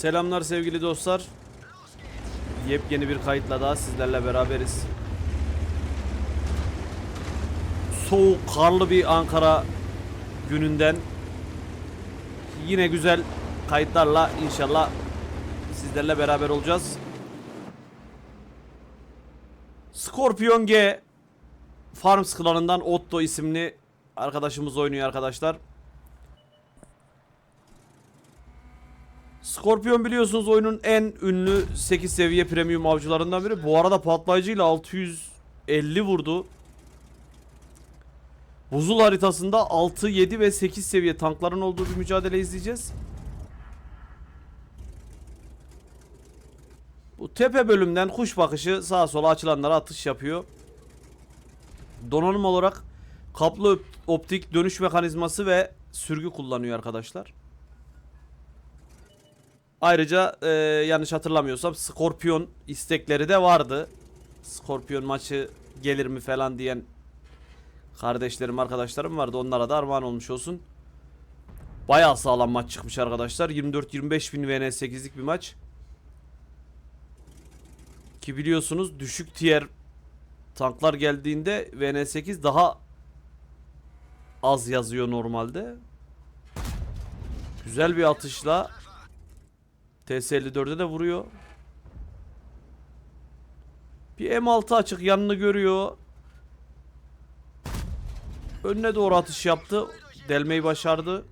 Selamlar sevgili dostlar. Yepyeni bir kayıtla daha sizlerle beraberiz. Soğuk, karlı bir Ankara gününden yine güzel kayıtlarla inşallah sizlerle beraber olacağız. Scorpion G Farms klanından Otto isimli arkadaşımız oynuyor arkadaşlar. Scorpion biliyorsunuz oyunun en ünlü 8 seviye premium avcılarından biri. Bu arada patlayıcıyla 650 vurdu. Buzul haritasında 6, 7 ve 8 seviye tankların olduğu bir mücadele izleyeceğiz. Bu tepe bölümden kuş bakışı sağa sola açılanlara atış yapıyor. Donanım olarak kaplı op- optik dönüş mekanizması ve sürgü kullanıyor arkadaşlar. Ayrıca e, yanlış hatırlamıyorsam Scorpion istekleri de vardı. Scorpion maçı gelir mi falan diyen kardeşlerim arkadaşlarım vardı. Onlara da armağan olmuş olsun. Bayağı sağlam maç çıkmış arkadaşlar. 24-25 bin VN 8'lik bir maç. Ki biliyorsunuz düşük tier tanklar geldiğinde VN8 daha az yazıyor normalde. Güzel bir atışla TS54'e de vuruyor. Bir M6 açık yanını görüyor. Önüne doğru atış yaptı. Delmeyi başardı.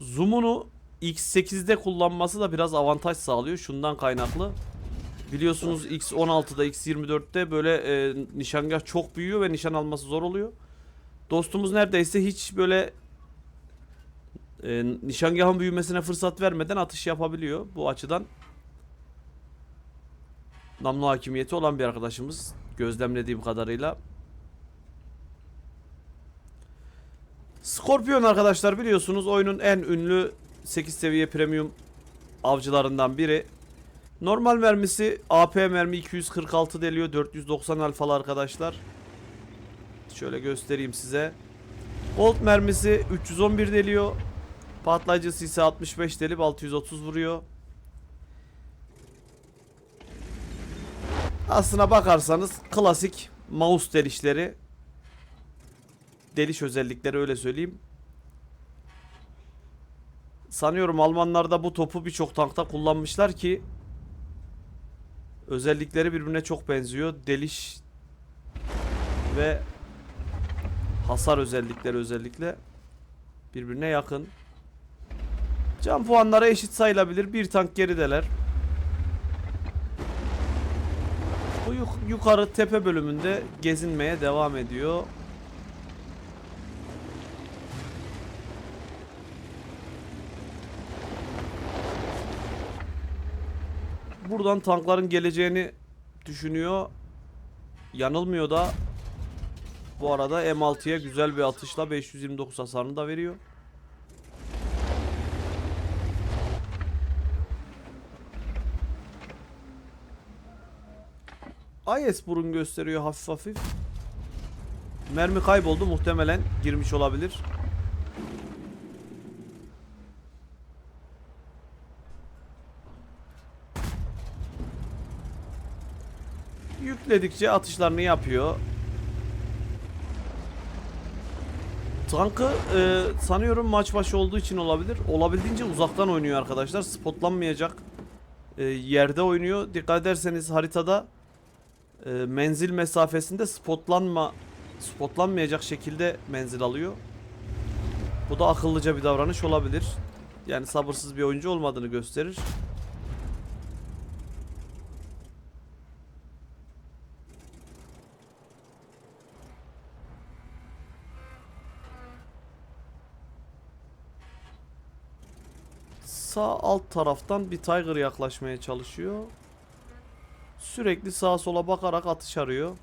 Zoom'unu X8'de kullanması da biraz avantaj sağlıyor. Şundan kaynaklı. Biliyorsunuz X16'da X24'te böyle e, nişangah çok büyüyor ve nişan alması zor oluyor. Dostumuz neredeyse hiç böyle e, nişangahın büyümesine fırsat vermeden atış yapabiliyor. Bu açıdan namlu hakimiyeti olan bir arkadaşımız gözlemlediğim kadarıyla. Scorpion arkadaşlar biliyorsunuz oyunun en ünlü 8 seviye premium avcılarından biri. Normal mermisi AP mermi 246 deliyor. 490 alfalı arkadaşlar. Şöyle göstereyim size. Gold mermisi 311 deliyor. Patlayıcısı ise 65 delip 630 vuruyor. Aslına bakarsanız klasik mouse delişleri. Deliş özellikleri öyle söyleyeyim. Sanıyorum Almanlar da bu topu birçok tankta kullanmışlar ki özellikleri birbirine çok benziyor. Deliş ve hasar özellikleri özellikle birbirine yakın. Can puanları eşit sayılabilir. Bir tank gerideler. Bu yuk- yukarı tepe bölümünde gezinmeye devam ediyor. Buradan tankların geleceğini düşünüyor. Yanılmıyor da bu arada M6'ya güzel bir atışla 529 hasarını da veriyor. IS burun gösteriyor hafif hafif. Mermi kayboldu muhtemelen girmiş olabilir. Yükledikçe atışlarını yapıyor. Tankı e, sanıyorum maç başı olduğu için olabilir. Olabildiğince uzaktan oynuyor arkadaşlar. Spotlanmayacak e, yerde oynuyor. Dikkat ederseniz haritada e, menzil mesafesinde spotlanma spotlanmayacak şekilde menzil alıyor. Bu da akıllıca bir davranış olabilir. Yani sabırsız bir oyuncu olmadığını gösterir. Sağ alt taraftan bir Tiger yaklaşmaya çalışıyor. Sürekli sağa sola bakarak atış arıyor.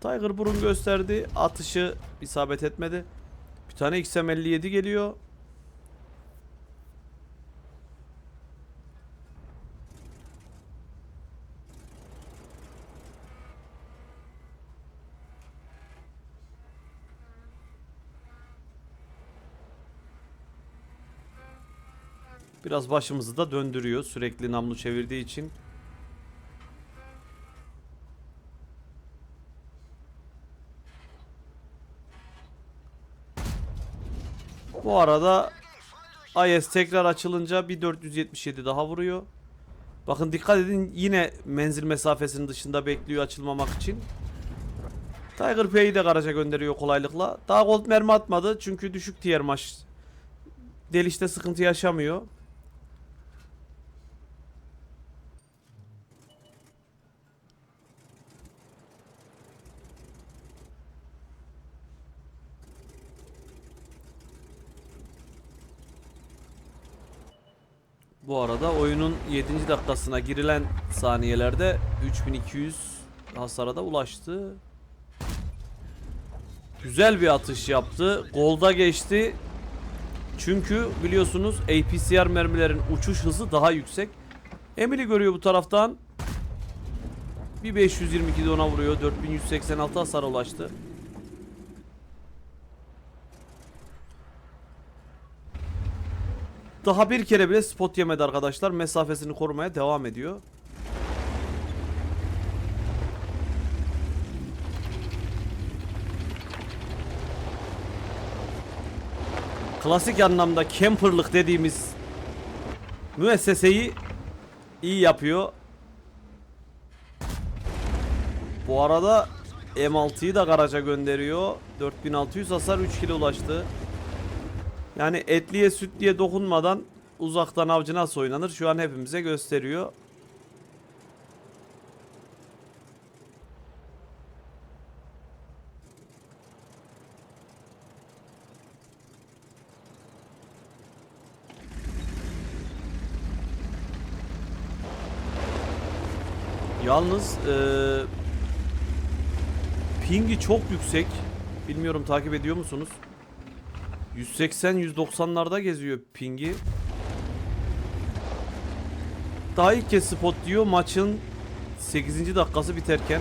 Tiger burun gösterdi. Atışı isabet etmedi. Bir tane XM57 geliyor. Biraz başımızı da döndürüyor sürekli namlu çevirdiği için. Bu arada IS tekrar açılınca bir 477 daha vuruyor. Bakın dikkat edin yine menzil mesafesinin dışında bekliyor açılmamak için. Tiger P'yi de garaja gönderiyor kolaylıkla. Daha gold mermi atmadı çünkü düşük tier maç. Delişte sıkıntı yaşamıyor. Bu arada oyunun 7. dakikasına girilen saniyelerde 3200 hasara da ulaştı. Güzel bir atış yaptı. Golda geçti. Çünkü biliyorsunuz APCR mermilerin uçuş hızı daha yüksek. Emily görüyor bu taraftan. Bir 522 de ona vuruyor. 4186 hasara ulaştı. Daha bir kere bile spot yemedi arkadaşlar. Mesafesini korumaya devam ediyor. Klasik anlamda camperlık dediğimiz müesseseyi iyi yapıyor. Bu arada M6'yı da garaja gönderiyor. 4600 hasar 3 kilo ulaştı. Yani etliye sütliye dokunmadan uzaktan avcı nasıl oynanır şu an hepimize gösteriyor. Yalnız eee pingi çok yüksek. Bilmiyorum takip ediyor musunuz? 180-190'larda geziyor pingi. Daha ilk kez spot diyor maçın 8. dakikası biterken.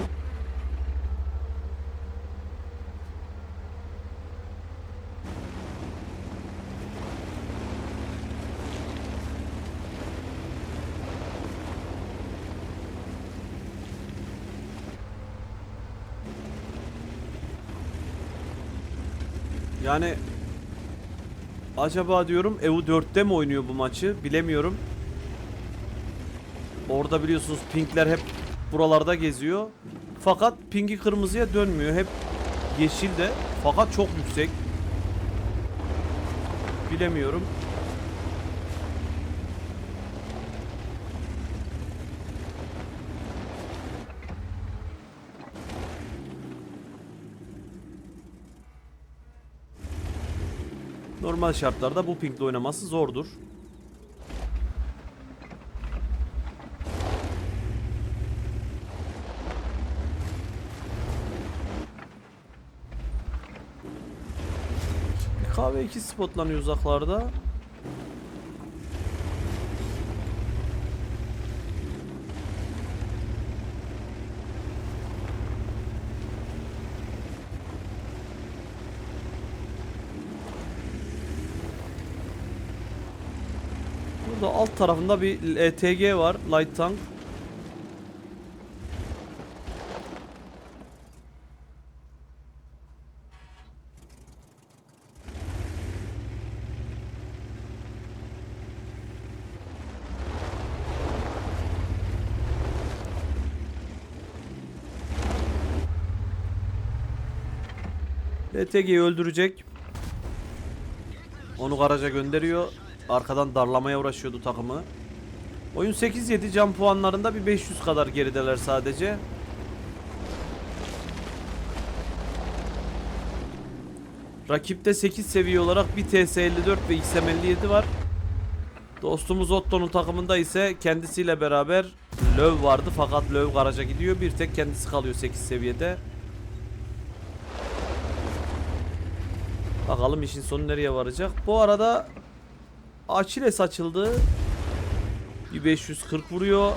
Yani Acaba diyorum EU4'te mi oynuyor bu maçı bilemiyorum. Orada biliyorsunuz pinkler hep buralarda geziyor. Fakat pingi kırmızıya dönmüyor. Hep yeşilde. Fakat çok yüksek. Bilemiyorum. Normal şartlarda bu pinkle oynaması zordur. Bir kahve iki spotlanıyor uzaklarda. Alt tarafında bir LTG var. Light Tank. LTG'yi öldürecek. Onu garaja gönderiyor arkadan darlamaya uğraşıyordu takımı. Oyun 8-7 can puanlarında bir 500 kadar gerideler sadece. Rakipte 8 seviye olarak bir TS54 ve XM57 var. Dostumuz Otto'nun takımında ise kendisiyle beraber Löv vardı fakat Löv garaja gidiyor. Bir tek kendisi kalıyor 8 seviyede. Bakalım işin sonu nereye varacak. Bu arada Achilles açıldı. Bir 540 vuruyor.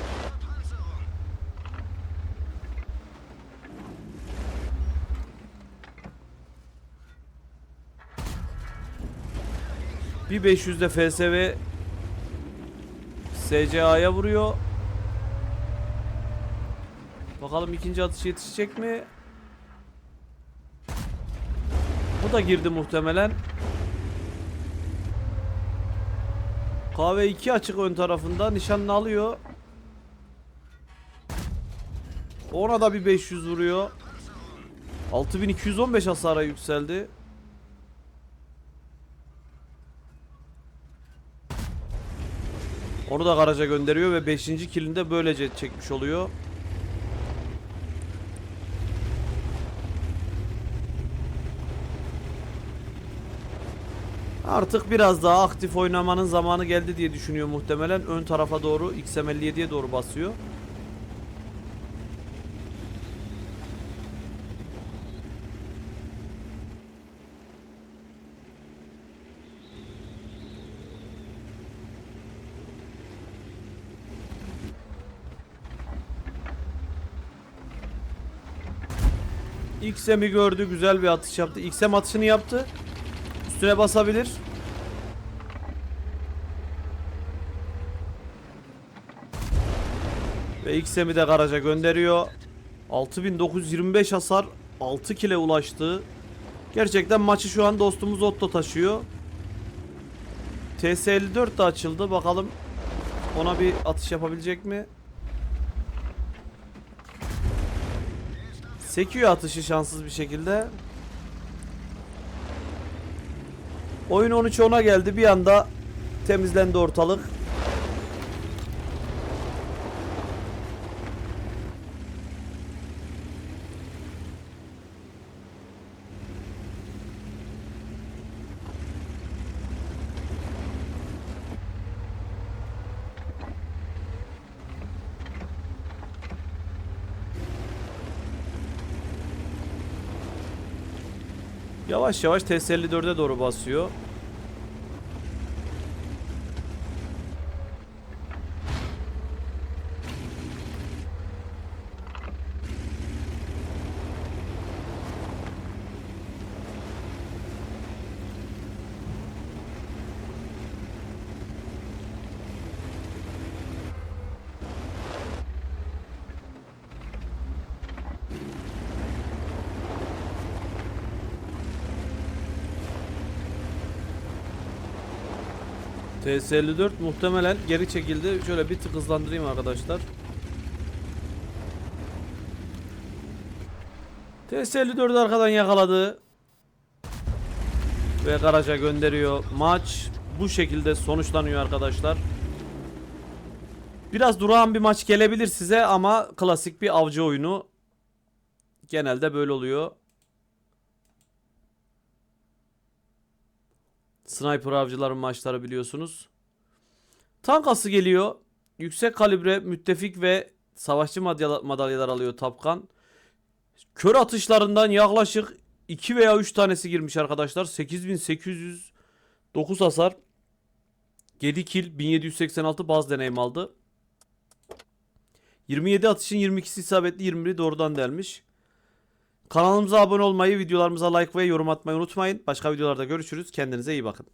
Bir 500 de FSV SCA'ya vuruyor. Bakalım ikinci atış yetişecek mi? Bu da girdi muhtemelen. Kahve 2 açık ön tarafında nişanını alıyor. Ona da bir 500 vuruyor. 6215 hasara yükseldi. Onu da garaja gönderiyor ve 5. killini de böylece çekmiş oluyor. Artık biraz daha aktif oynamanın zamanı geldi diye düşünüyor muhtemelen. Ön tarafa doğru XM57'ye doğru basıyor. XM'i gördü, güzel bir atış yaptı. XM atışını yaptı. Üstüne basabilir. Ve XM'i de garaja gönderiyor. 6925 hasar 6 kile ulaştı. Gerçekten maçı şu an dostumuz Otto taşıyor. TS54 de açıldı. Bakalım ona bir atış yapabilecek mi? Sekiyor atışı şanssız bir şekilde. Oyun 13 10'a geldi. Bir anda temizlendi ortalık. Yavaş yavaş TS54'e doğru basıyor. TS54 muhtemelen geri çekildi. Şöyle bir tık hızlandırayım arkadaşlar. TS54 arkadan yakaladı. Ve garaja gönderiyor. Maç bu şekilde sonuçlanıyor arkadaşlar. Biraz durağan bir maç gelebilir size ama klasik bir avcı oyunu. Genelde böyle oluyor. Sniper avcıların maçları biliyorsunuz. Tankası geliyor. Yüksek kalibre müttefik ve savaşçı madalya- madalyalar alıyor Tapkan. Kör atışlarından yaklaşık 2 veya 3 tanesi girmiş arkadaşlar. 8809 hasar. 7 kill 1786 baz deneyim aldı. 27 atışın 22'si isabetli 21'i doğrudan delmiş. Kanalımıza abone olmayı, videolarımıza like ve yorum atmayı unutmayın. Başka videolarda görüşürüz. Kendinize iyi bakın.